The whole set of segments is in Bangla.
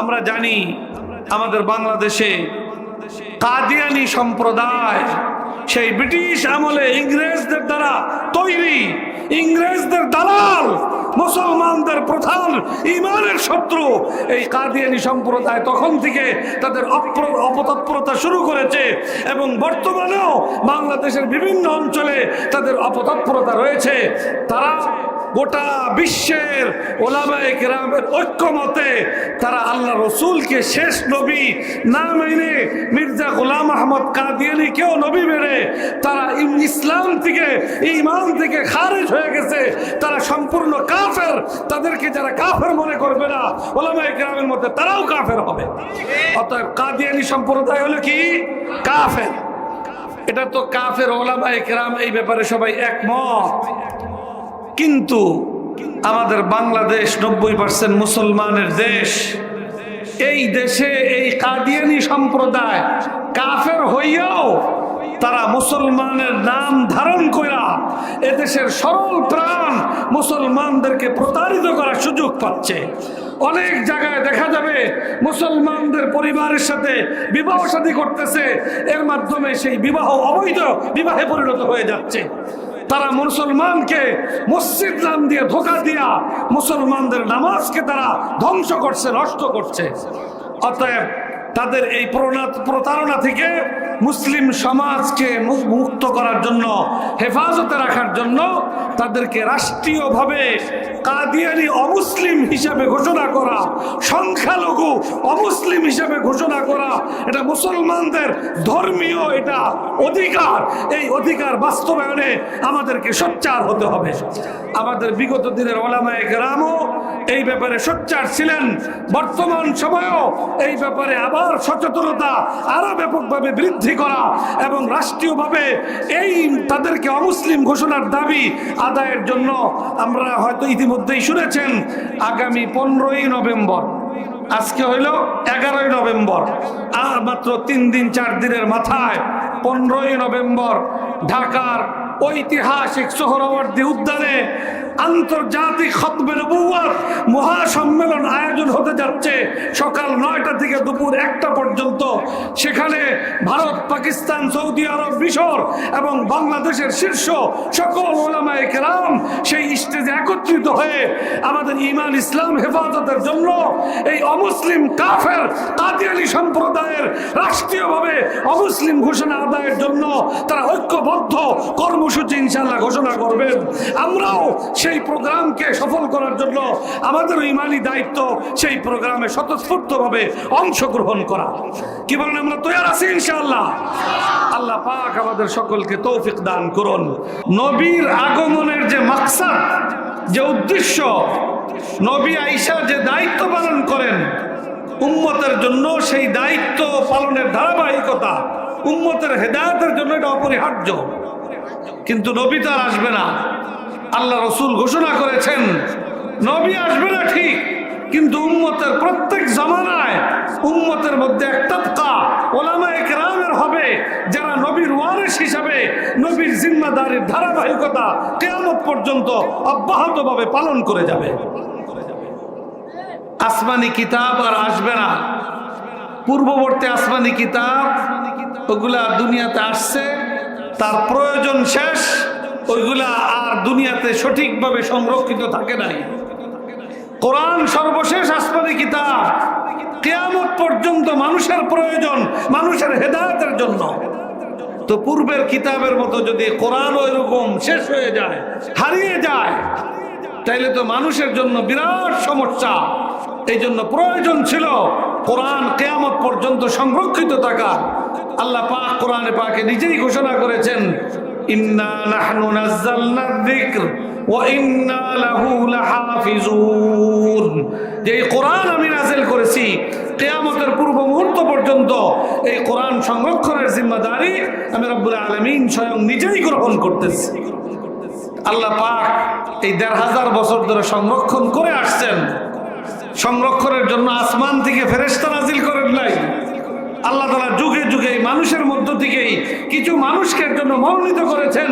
আমরা জানি আমাদের বাংলাদেশে কাদিয়ানি সম্প্রদায়, সেই ব্রিটিশ আমলে ইংরেজদের দ্বারা তৈরি, ইংরেজদের দালাল, মুসলমানদের প্রধান, ইমানের শত্রু। এই কাদিয়ানি সম্প্রদায় তখন থেকে তাদের অপতৎপরতা শুরু করেছে এবং বর্তমানেও বাংলাদেশের বিভিন্ন অঞ্চলে তাদের অপতৎপরতা রয়েছে। তারা গোটা বিশ্বের ওলামায়ে কেরামের ঐক্যমতে তারা আল্লাহ রসুলকে শেষ নবী না মেনে মির্জা গোলাম আহমদ কাদিয়ানিকেও নবী মেনে, তারা ইসলাম থেকে ইমান থেকে খারিজ হয়ে গেছে। তারা সম্পূর্ণ কাফের। তাদেরকে যারা কাফের মনে করবে না, ওলামায়ে কেরামের মধ্যে তারাও কাফের হবে। অতএব কাদিয়ানি সম্প্রদায় হলো কি? কাফের। এটা তো কাফের ওলামায়ে কেরাম, এই ব্যাপারে সবাই একমত। কিন্তু আমাদের বাংলাদেশ নব্বই পার্সেন্ট মুসলমানের দেশ। এই দেশে এই কাদিয়ানি সম্প্রদায় কাফের হইয়াও তারা মুসলমানের নাম ধারণ করা এদেশের সরল প্রাণ মুসলমানদেরকে প্রতারিত করার সুযোগ পাচ্ছে। অনেক জায়গায় দেখা যাবে মুসলমানদের পরিবারের সাথে বিবাহ শাদী করতেছে। এর মাধ্যমে সেই বিবাহ অবৈধ বিবাহে পরিণত হয়ে যাচ্ছে। তারা মুসলমানকে মসজিদ নাম দিয়ে ধোকা দিয়া মুসলমানদের নামাজকে তারা ধ্বংস করছে, নষ্ট করছে। অতএব তাদের এই প্রণা- প্রতারণা থেকে মুসলিম সমাজকে মুক্ত করার জন্য, হেফাজতে রাখার জন্য তাদেরকে রাষ্ট্রীয়ভাবে কাদিয়ানি অমুসলিম হিসাবে ঘোষণা করা, সংখ্যালঘু অমুসলিম হিসাবে ঘোষণা করা, এটা মুসলমানদের ধর্মীয় এটা অধিকার। এই অধিকার বাস্তবায়নে আমাদেরকে সোচ্চার হতে হবে। আমাদের বিগত দিনের ওলামায় গ্রামও এই ব্যাপারে সোচ্চার ছিলেন। বর্তমান সময়েও এই ব্যাপারে আবার সচেতনতা আরও ব্যাপকভাবে বৃদ্ধি করা এবং রাষ্ট্রীয়ভাবে এই তাদেরকে অমুসলিম ঘোষণার দাবি আদায়ের জন্য আমরা হয়তো ইতিমধ্যেই শুনেছেন, আগামী পনেরোই নভেম্বর। আজকে হইল এগারোই নভেম্বর। আর মাত্র তিন দিন, চার দিনের মাথায় পনেরোই নভেম্বর ঢাকার ঐতিহাসিক সোহরাওয়ার্দী উদ্যানে আন্তর্জাতিক খতমে নবুয়াত মহাসম্মেলন আয়োজন হতে যাচ্ছে সকাল নয়টা থেকে দুপুর একটা পর্যন্ত। সেখানে ভারত, পাকিস্তান, সৌদি আরব, মিশর এবং বাংলাদেশের শীর্ষ সকল ওলামায়ে কেরাম সেই স্টেজে একত্রিত হয়ে আমাদের ইমান ইসলাম হেফাজতের জন্য এই অমুসলিম কাফের কাদিয়ানি সম্প্রদায়ের রাষ্ট্রীয়ভাবে অমুসলিম ঘোষণা আদায়ের জন্য তারা ঐক্যবদ্ধ কর্মসূচি ইনশাল্লাহ ঘোষণা করবেন। আমরাও সেই প্রোগ্রামকে সফল করার জন্য আমাদের ইমানি দায়িত্ব সেই প্রোগ্রামে স্বতঃস্ফূর্তভাবে অংশগ্রহণ করা। কি বলেন আমরা তৈরি আছি ইনশাআল্লাহ? আল্লাহ পাক আমাদের সকলকে তৌফিক দান করুন। নবীর আগমনের যে মাকসাদ, যে উদ্দেশ্য, নবী আইসা যে দায়িত্ব পালন করেন, উম্মতের জন্য সেই দায়িত্ব পালনের ধারাবাহিকতা, উম্মতের হেদায়তের জন্য এটা অপরিহার্য। কিন্তু নবী আর আসবে না। আল্লাহ রসুল ঘোষণা করেছেন, নবী আসবে না ঠিক, কিন্তু উম্মতের প্রত্যেক জামানায় উম্মতের মধ্যে এক তবকা ওলামায়ে কেরামের হবে, যারা নবীর ওয়ারিস হিসাবে নবীর জিম্মাদারির ধারাবাহিকতা কেয়ামত পর্যন্ত অব্যাহতভাবে পালন করে যাবে। আসমানি কিতাব আর আসবে না। পূর্ববর্তী আসমানি কিতাব, ওগুলা দুনিয়াতে আসছে, তার প্রয়োজন শেষ। ওইগুলা আর দুনিয়াতে সঠিকভাবে সংরক্ষিত থাকে নাই। কোরআন সর্বশেষ আসমানি কিতাব। কেয়ামত পর্যন্ত মানুষের প্রয়োজন, মানুষের হেদায়তের জন্য। তো পূর্বের কিতাবের মতো যদি কোরআন এরকম শেষ হয়ে যায়, হারিয়ে যায়, তাইলে তো মানুষের জন্য বিরাট সমস্যা। এই জন্য প্রয়োজন ছিল কোরআন কেয়ামত পর্যন্ত সংরক্ষিত থাকা আল্লাহ পাক কোরআনে পাকে নিজেই ঘোষণা করেছেন ইন্না ইন্না লাহু যে আমি করেছি পূর্ব পর্যন্ত এই কোরআন সংরক্ষণের জিম্মাদারি স্বয়ং নিজেই গ্রহণ করতেছি। আল্লাহ পাক এই দেড় হাজার বছর ধরে সংরক্ষণ করে আসছেন। সংরক্ষণের জন্য আসমান থেকে ফেরেস্তা নাজিল করেন নাই আল্লাহ তালা যুগে যুগে এই মানুষের মধ্য থেকেই কিছু মানুষকে জন্য মনোনীত করেছেন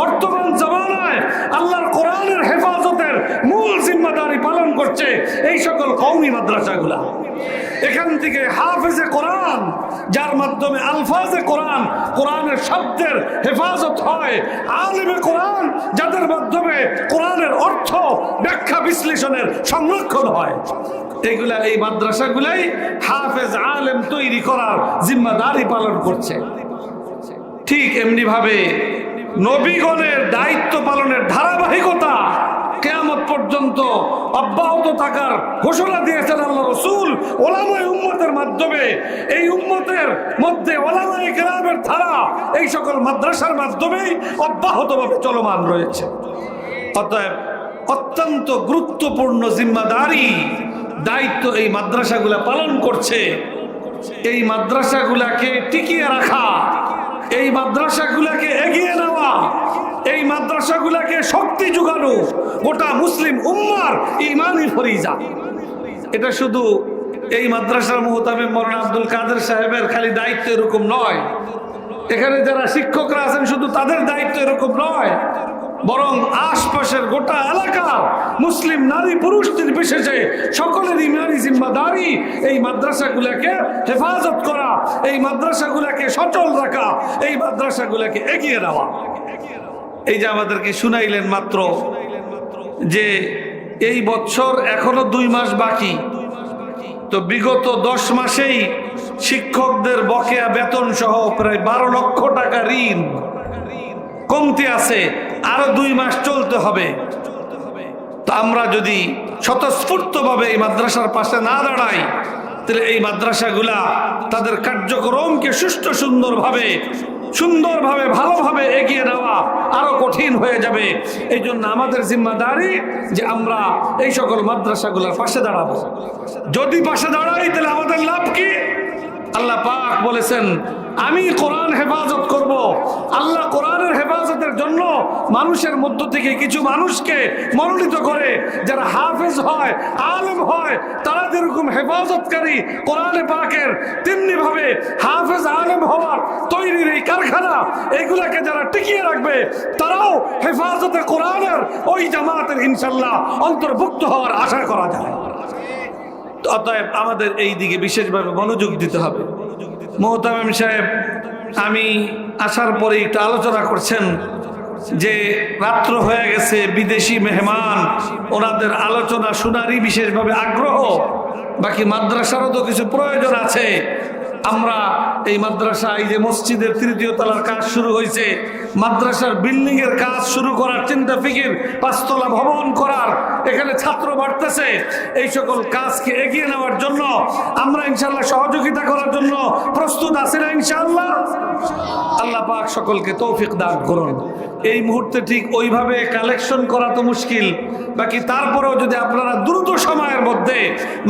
বর্তমান জমানায় আল্লাহর কোরআনের হেফাজতের মূল জিম্মাদারি পালন করছে এই সকল কৌমি মাদ্রাসাগুলা। এখান থেকে হাফেজে কোরআন, যার মাধ্যমে আলফাজে কোরআন, কোরআনের শব্দের হেফাজত হয়। আলিমে কোরআন, যাদের মাধ্যমে কোরআনের অর্থ ব্যাখ্যা বিশ্লেষণের সংরক্ষণ হয়। এগুলা এই মাদ্রাসাগুলাই হাফেজ আলেম তৈরি করার জিম্মাদারি পালন করছে। ঠিক এমনি ভাবে নবীগণের দায়িত্ব পালনের ধারাবাহিকতা কেয়ামত পর্যন্ত অব্যাহত থাকার ঘোষণা দিয়েছেন আল্লাহ রসুল ওলামাই উম্মতের মাধ্যমে। এই উম্মতের মধ্যে ওলামাই কেরামের ধারা এই সকল মাদ্রাসার মাধ্যমেই অব্যাহতভাবে চলমান রয়েছে। অতএব অত্যন্ত গুরুত্বপূর্ণ জিম্মাদারি দায়িত্ব এই মাদ্রাসাগুলা পালন করছে। এই মাদ্রাসাগুলাকে টিকিয়ে রাখা, এই মাদ্রাসাগুলাকে এগিয়ে নেওয়া এই মাদ্রাসাগুলাকে শক্তি যোগানো গোটা মুসলিম উম্মার ইমানি ফরিজা। এটা শুধু এই মাদ্রাসার মোহতামে মরণ আব্দুল কাদের সাহেবের খালি দায়িত্ব এরকম নয়। এখানে যারা শিক্ষকরা আছেন, শুধু তাদের দায়িত্ব এরকম নয়, বরং আশপাশের গোটা এলাকা মুসলিম নারী পুরুষদের বিশেষে সকলের ইমানি জিম্মাদারি এই মাদ্রাসাগুলোকে হেফাজত করা, এই মাদ্রাসাগুলোকে সচল রাখা, এই মাদ্রাসাগুলোকে এগিয়ে নেওয়া। এই যে আমাদেরকে শুনাইলেন মাত্র যে এই বছর এখনও দুই মাস বাকি। তো বিগত দশ মাসেই শিক্ষকদের বকেয়া বেতন সহ প্রায় বারো লক্ষ টাকা ঋণ কমতে আছে। আরও দুই মাস চলতে হবে। তা আমরা যদি স্বতঃস্ফূর্তভাবে এই মাদ্রাসার পাশে না দাঁড়াই, তাহলে এই মাদ্রাসাগুলা তাদের কার্যক্রমকে সুষ্ঠু সুন্দরভাবে সুন্দরভাবে, ভালোভাবে এগিয়ে নেওয়া আরও কঠিন হয়ে যাবে। এই জন্য আমাদের জিম্মাদারি যে আমরা এই সকল মাদ্রাসাগুলোর পাশে দাঁড়াবো। যদি পাশে দাঁড়াই, তাহলে আমাদের লাভ কি? আল্লাহ পাক বলেছেন আমি কোরআন হেফাজত করব। আল্লাহ কোরআনের হেফাজতের জন্য মানুষের মধ্য থেকে কিছু মানুষকে মনোনীত করে, যারা হাফেজ হয়, আলম হয়, তারা যেরকম হেফাজতকারী কোরআনে পাকের তেমনি ভাবে হাফেজ আলম হওয়ার তৈরির এই কারখানা, এগুলাকে যারা টিকিয়ে রাখবে, তারাও হেফাজতে কোরআনের ওই জামাতের ইনশাল্লাহ অন্তর্ভুক্ত হওয়ার আশা করা যায়। অতএব আমাদের এই দিকে বিশেষভাবে মনোযোগ দিতে হবে। মোহতামিম সাহেব, আমি আসার পরে একটু আলোচনা করছেন যে রাত্র হয়ে গেছে, বিদেশি মেহমান, ওনাদের আলোচনা শোনারই বিশেষভাবে আগ্রহ, বাকি মাদ্রাসারও তো কিছু প্রয়োজন আছে। আমরা এই মাদ্রাসা, এই যে মসজিদের তৃতীয় তলার কাজ শুরু হয়েছে, মাদ্রাসার বিল্ডিং এর কাজ শুরু করার চিন্তা ফিকির, পাঁচতলা ভবন করার, এখানে ছাত্র বাড়তেছে। এই সকল কাজকে এগিয়ে নেওয়ার জন্য, আমরা ইনশাল্লাহ সহযোগিতা করার জন্য প্রস্তুত আছি না ইনশাল্লাহ আল্লাহ পাক সকলকে তৌফিক দান করুন। এই মুহূর্তে ঠিক ওইভাবে কালেকশন করা তো মুশকিল। বাকি তারপরেও যদি আপনারা দ্রুত সময়ের মধ্যে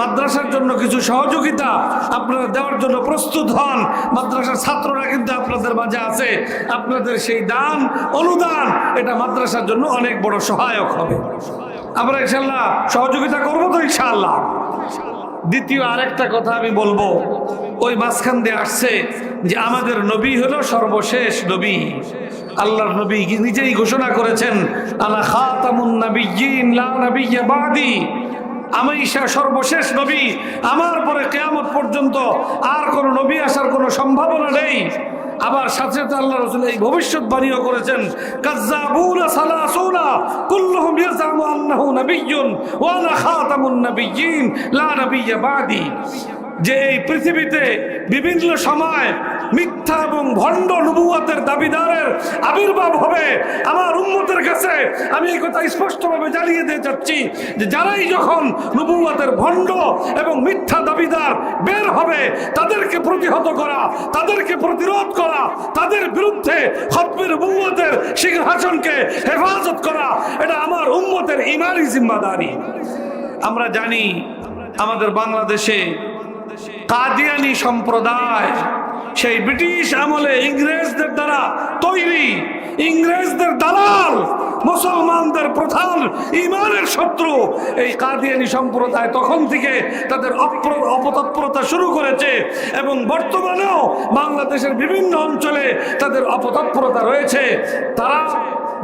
মাদ্রাসার জন্য কিছু সহযোগিতা আপনারা দেওয়ার জন্য প্রস্তুত হন মাদ্রাসার ছাত্ররা কিন্তু আপনাদের মাঝে আছে। আপনাদের সেই দান, অনুদান, এটা মাদ্রাসার জন্য অনেক বড় সহায়ক হবে। আমরা ইনশাল্লাহ সহযোগিতা করব তো ইনশাল্লাহ দ্বিতীয় আরেকটা কথা আমি বলব, ওই মাঝখান দিয়ে আসছে যে আমাদের নবী হলো সর্বশেষ নবী। আল্লাহর নবী নিজেই ঘোষণা করেছেন, আলা খাতামুন নাবিয়্যিন লা নাবিয়্যা বাদি। আমি সর্বশেষ নবী। আমার পরে কেয়ামত পর্যন্ত আর কোনো নবী আসার কোনো সম্ভাবনা নেই। আবার সাথে আল্লাহ রসুল এই ভবিষ্যৎবাণীও করেছেন, কাজ্জাবুনা যে এই পৃথিবীতে বিভিন্ন সময় মিথ্যা এবং ভণ্ড নবুয়াতের দাবিদারের আবির্ভাব হবে আমার উন্মতের কাছে। আমি এই কথা স্পষ্টভাবে জানিয়ে দিয়ে যাচ্ছি যে যারাই যখন নবুয়াতের ভণ্ড এবং মিথ্যা দাবিদার বের হবে, তাদেরকে প্রতিহত করা, তাদেরকে প্রতিরোধ করা, তাদের বিরুদ্ধে খতমের উম্মতের সিংহাসনকে হেফাজত করা, এটা আমার উম্মতের ইমানি জিম্মাদারি। আমরা জানি আমাদের বাংলাদেশে কাদিয়ানি সম্প্রদায়, সেই ব্রিটিশ আমলে ইংরেজদের দ্বারা তৈরি, ইংরেজদের দালাল, মুসলমানদের প্রধান, ইমানের শত্রু, এই কাদিয়ানি সম্প্রদায় তখন থেকে তাদের অপতৎপরতা শুরু করেছে এবং বর্তমানেও বাংলাদেশের বিভিন্ন অঞ্চলে তাদের অপতৎপরতা রয়েছে। তারা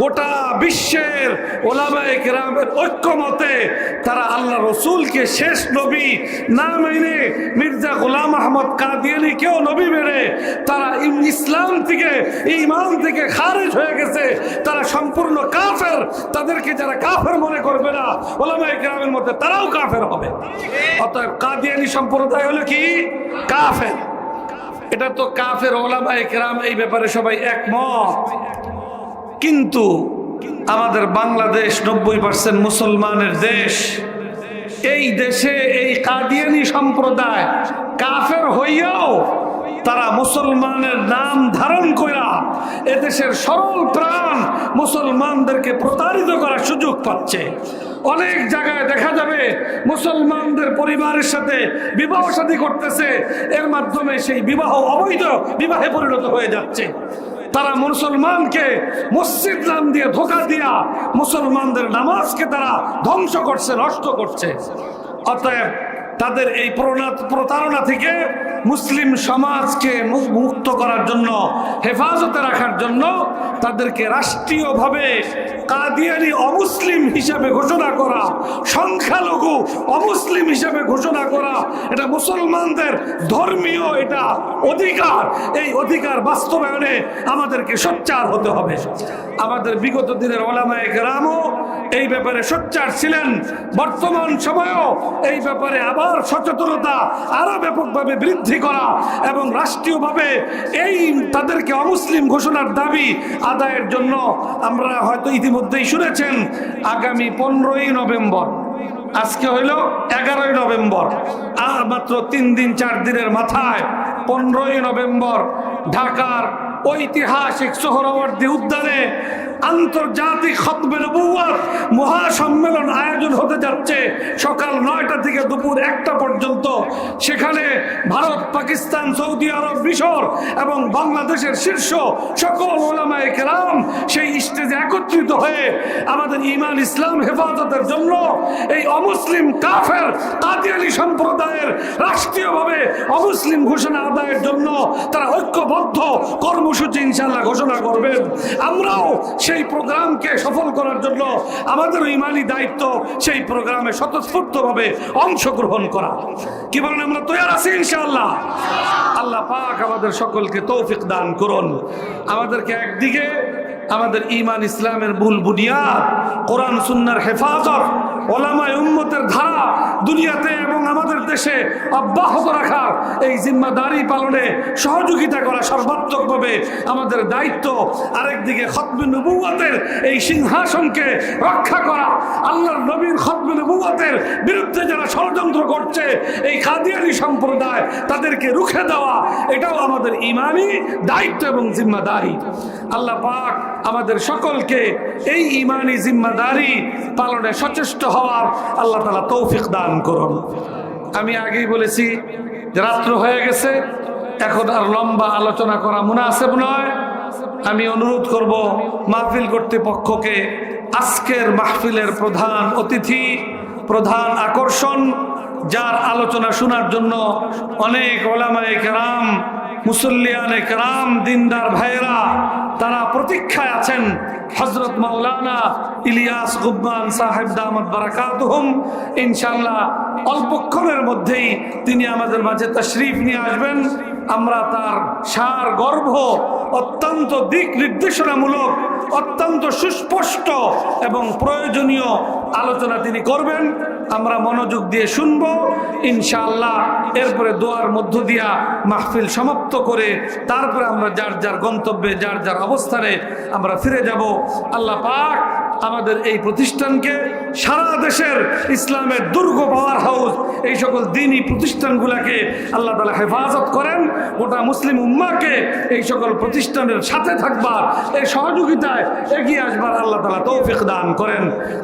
গোটা বিশ্বের ওলামায়ে কেরামের ঐক্যমতে তারা আল্লাহ রসুলকে শেষ নবী না মেনে মির্জা গোলাম আহমদ কাদিয়ানি কেউ নবী মেনে, তারা ইসলাম থেকে, ইমান থেকে খারিজ হয়ে গেছে। তারা সম্পূর্ণ কাফের। তাদেরকে যারা কাফের মনে করবে না, ওলামায়ে কেরামের মধ্যে তারাও কাফের হবে। অতএব কাদিয়ানি সম্প্রদায় হলো কি? কাফের। এটা তো কাফের ওলামায়ে কেরাম, এই ব্যাপারে সবাই একমত। কিন্তু আমাদের বাংলাদেশ নব্বই পার্সেন্ট মুসলমানের দেশ। এই দেশে এই কাদিয়ানি সম্প্রদায় কাফের হইয়াও তারা মুসলমানের নাম ধারণ করা এদেশের সরল প্রাণ মুসলমানদেরকে প্রতারিত করার সুযোগ পাচ্ছে। অনেক জায়গায় দেখা যাবে মুসলমানদের পরিবারের সাথে বিবাহ শাদী করতেছে, এর মাধ্যমে সেই বিবাহ অবৈধ বিবাহে পরিণত হয়ে যাচ্ছে। তারা মুসলমানকে মসজিদ নাম দিয়ে ধোকা দিয়া মুসলমানদের নামাজকে তারা ধ্বংস করছে, নষ্ট করছে। অতএব তাদের এই প্রতারণা থেকে মুসলিম সমাজকে মুক্ত করার জন্য, হেফাজতে রাখার জন্য তাদেরকে রাষ্ট্রীয়ভাবে কাদিয়ানি অমুসলিম হিসাবে ঘোষণা করা, সংখ্যালঘু অমুসলিম হিসাবে ঘোষণা করা, এটা মুসলমানদের ধর্মীয় এটা অধিকার। এই অধিকার বাস্তবায়নে আমাদেরকে সোচ্চার হতে হবে। আমাদের বিগত দিনের ওলামায়ে গ্রামও এই ব্যাপারে সোচ্চার ছিলেন। বর্তমান সময়েও এই ব্যাপারে আবার সচেতনতা আরও ব্যাপকভাবে বৃদ্ধি করা এবং রাষ্ট্রীয়ভাবে এই তাদেরকে অমুসলিম ঘোষণার দাবি আদায়ের জন্য আমরা হয়তো ইতিমধ্যেই শুনেছেন আগামী পনেরোই নভেম্বর। আজকে হইল এগারোই নভেম্বর। আর মাত্র তিন দিন, চার দিনের মাথায় পনেরোই নভেম্বর ঢাকার ঐতিহাসিক সোহরাওয়ার্দী উদ্যানে আন্তর্জাতিক খতমে নবুয়াত, মহাসম্মেলন আয়োজন হতে যাচ্ছে সকাল নয়টা থেকে দুপুর একটা পর্যন্ত। সেখানে ভারত, পাকিস্তান, সৌদি আরব, মিশর এবং বাংলাদেশের শীর্ষ সকল ওলামায়ে কেরাম সেই স্টেজে একত্রিত হয়ে আমাদের ইমান ইসলাম হেফাজতের জন্য এই অমুসলিম কাফের কাদিয়ানি সম্প্রদায়ের রাষ্ট্রীয়ভাবে অমুসলিম ঘোষণা আদায়ের জন্য তারা ঐক্যবদ্ধ কর্মসূচি ইনশাল্লাহ ঘোষণা করবেন। আমরাও সেই প্রোগ্রামকে সফল করার জন্য আমাদের ইমানি দায়িত্ব সেই প্রোগ্রামে স্বতঃস্ফূর্তভাবে অংশগ্রহণ করা। কি বলেন আমরা তৈরি আছি ইনশাআল্লাহ? আল্লাহ পাক আমাদের সকলকে তৌফিক দান করুন। আমাদেরকে একদিকে আমাদের ইমান ইসলামের মূল বুনিয়াদ, কোরআন, সুন্নার হেফাজত, ওলামায় উম্মতের ধারা দুনিয়াতে এবং আমাদের দেশে অব্যাহত রাখার এই জিম্মাদারি পালনে সহযোগিতা করা সর্বাত্মকভাবে আমাদের দায়িত্ব। আরেকদিকে খতমে নবুয়াতের এই সিংহাসনকে রক্ষা করা, আল্লাহর নবীর খতমে নবুয়াতের বিরুদ্ধে যারা ষড়যন্ত্র করছে, এই কাদিয়ানি সম্প্রদায় তাদেরকে রুখে দেওয়া, এটাও আমাদের ইমানি দায়িত্ব এবং জিম্মাদারি। আল্লাহ পাক আমাদের সকলকে এই ইমানি জিম্মাদারি পালনে সচেষ্ট হওয়ার আল্লাহ তালা তৌফিক দান করুন। আমি আগেই বলেছি রাত্র হয়ে গেছে, এখন আর লম্বা আলোচনা করা মুনাসেব নয়। আমি অনুরোধ করব মাহফিল কর্তৃপক্ষকে আজকের মাহফিলের প্রধান অতিথি, প্রধান আকর্ষণ, যার আলোচনা শোনার জন্য অনেক ওলামায়ে কেরাম, মুসল্লিয়ানে কেরাম, দিনদার ভাইয়েরা তারা প্রতীক্ষায় আছেন। হজরত মাওলানা ইলিয়াস গুব্বান সাহেব দামদ বারাকাতুহুম। ইনশাল্লাহ অল্পক্ষণের মধ্যেই তিনি আমাদের মাঝে তশরিফ নিয়ে আসবেন। আমরা তার সার গর্ভ অত্যন্ত দিক নির্দেশনামূলক, অত্যন্ত সুস্পষ্ট এবং প্রয়োজনীয় আলোচনা তিনি করবেন। আমরা মনোযোগ দিয়ে শুনব। ইনশাআল্লাহ এরপরে দোয়ার মধ্য দিয়া মাহফিল সমাপ্ত করে তারপরে আমরা যার যার গন্তব্যে, যার যার অবস্থানে আমরা ফিরে যাব। আল্লাহ পাক আমাদের এই প্রতিষ্ঠানকে সারা দেশের ইসলামের দুর্গ পাওয়ার হাউস, এই সকল দিনই প্রতিষ্ঠানগুলোকে আল্লাহ তালা হেফাজত করেন। গোটা মুসলিম উম্মাকে এই সকল প্রতিষ্ঠানের সাথে থাকবার এই সহযোগিতায় এগিয়ে আসবার আল্লাহ তালা তৌফিক দান করেন।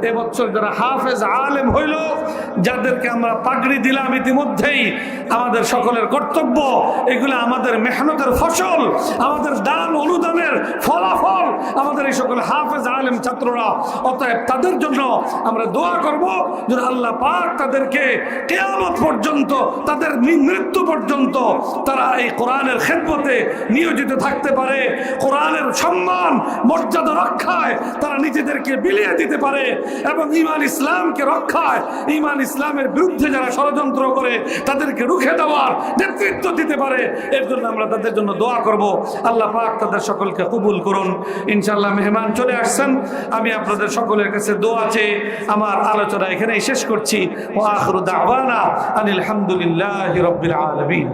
এবছর যারা হাফেজ, আলেম হইল, যাদেরকে আমরা পাগড়ি দিলাম ইতিমধ্যেই, আমাদের সকলের কর্তব্য, এগুলো আমাদের মেহনতের ফসল, আমাদের দান অনুদানের ফলাফল, আমাদের এই সকল হাফেজ, আলেম ছাত্ররা অতএব তাদের জন্য আমরা দোয়া করব যে আল্লাহ পাক তাদেরকে কেয়ামত পর্যন্ত, তাদের মৃত্যু পর্যন্ত তারা এই কোরআনের খেদমতে নিয়োজিত থাকতে পারে। কোরআনের সম্মান, মর্যাদা রক্ষায় তারা নিজেদেরকে বিলিয়ে দিতে পারে এবং ইমান ইসলামকে রক্ষায় ইমান ইসলামের বিরুদ্ধে যারা ষড়যন্ত্র করে তাদেরকে রুখে দেওয়ার নেতৃত্ব দিতে পারে। এর জন্য আমরা তাদের জন্য দোয়া করব। আল্লাহ পাক তাদের সকলকে কবুল করুন। ইনশাআল্লাহ মেহমান চলে আসছেন। আমি আপনাদের সকলের কাছে দোয়া আছে। আমার আলোচনা এখানেই শেষ করছি। ও আনিল হামদুলিল্লাহি রবিল আলামিন।